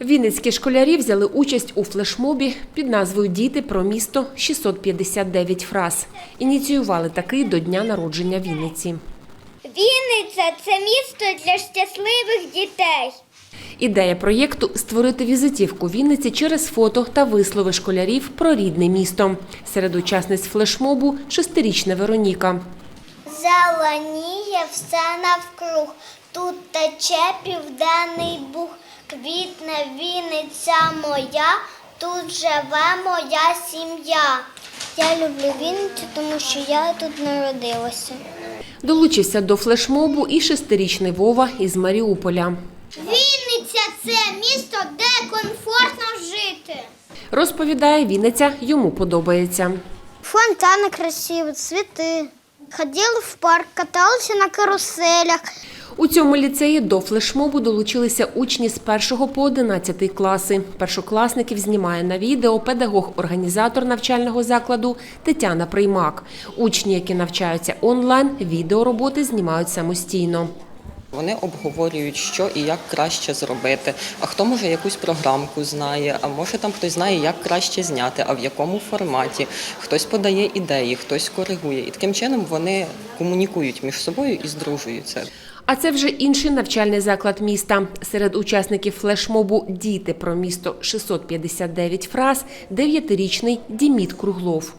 Вінницькі школярі взяли участь у флешмобі під назвою Діти про місто 659 фраз. Ініціювали такий до дня народження Вінниці. Вінниця це місто для щасливих дітей. Ідея проєкту створити візитівку Вінниці через фото та вислови школярів про рідне місто. Серед учасниць флешмобу шестирічна Вероніка. Зеленіє все навкруг, тут тече південний бух, квітне Вінниця моя, тут живе моя сім'я. Я люблю Вінницю, тому що я тут народилася. Долучився до флешмобу і шестирічний Вова із Маріуполя. Вінниця це місто, де комфортно жити. Розповідає, Вінниця йому подобається. Фонтани красиві, цвіти. Ходили в парк, каталися на каруселях. У цьому ліцеї до флешмобу долучилися учні з 1 по 11 класи. Першокласників знімає на відео педагог-організатор навчального закладу Тетяна Приймак. Учні, які навчаються онлайн, відеороботи знімають самостійно. Вони обговорюють, що і як краще зробити. А хто може якусь програмку знає, а може там хтось знає, як краще зняти, а в якому форматі. Хтось подає ідеї, хтось коригує. І таким чином вони комунікують між собою і здружуються. А це вже інший навчальний заклад міста. Серед учасників флешмобу Діти про місто 659 фраз дев'ятирічний Діміт Круглов.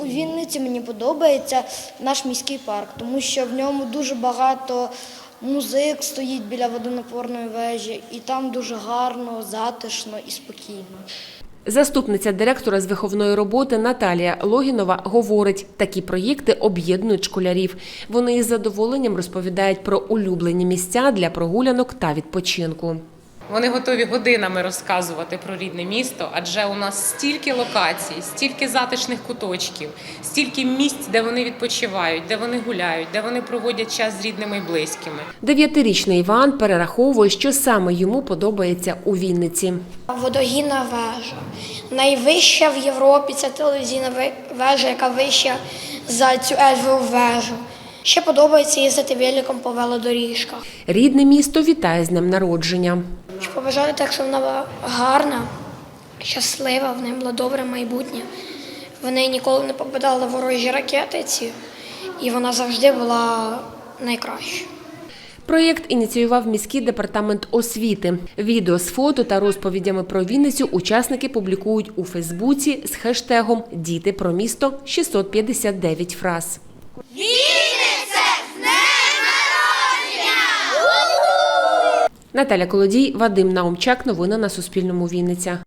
У Вінниці мені подобається наш міський парк, тому що в ньому дуже багато музик стоїть біля водонапорної вежі, і там дуже гарно, затишно і спокійно. Заступниця директора з виховної роботи Наталія Логінова говорить, такі проєкти об'єднують школярів. Вони із задоволенням розповідають про улюблені місця для прогулянок та відпочинку. Вони готові годинами розказувати про рідне місто, адже у нас стільки локацій, стільки затишних куточків, стільки місць, де вони відпочивають, де вони гуляють, де вони проводять час з рідними і близькими. Дев'ятирічний Іван перераховує, що саме йому подобається у Вінниці. Водогінна вежа. Найвища в Європі це телевізійна ве- вежа, яка вища за цю Ельфову вежу. Ще подобається їздити великом по велодоріжках. Рідне місто вітає з днем народження. Щоб побажати так, щоб вона була гарна, щаслива, в неї було добре майбутнє. В неї ніколи не попадали ворожі ракети ці, і вона завжди була найкращою. Проєкт ініціював міський департамент освіти. Відео з фото та розповідями про Вінницю учасники публікують у Фейсбуці з хештегом Діти про місто 659 фраз. Наталя Колодій, Вадим Наумчак. Новини на Суспільному. Вінниця.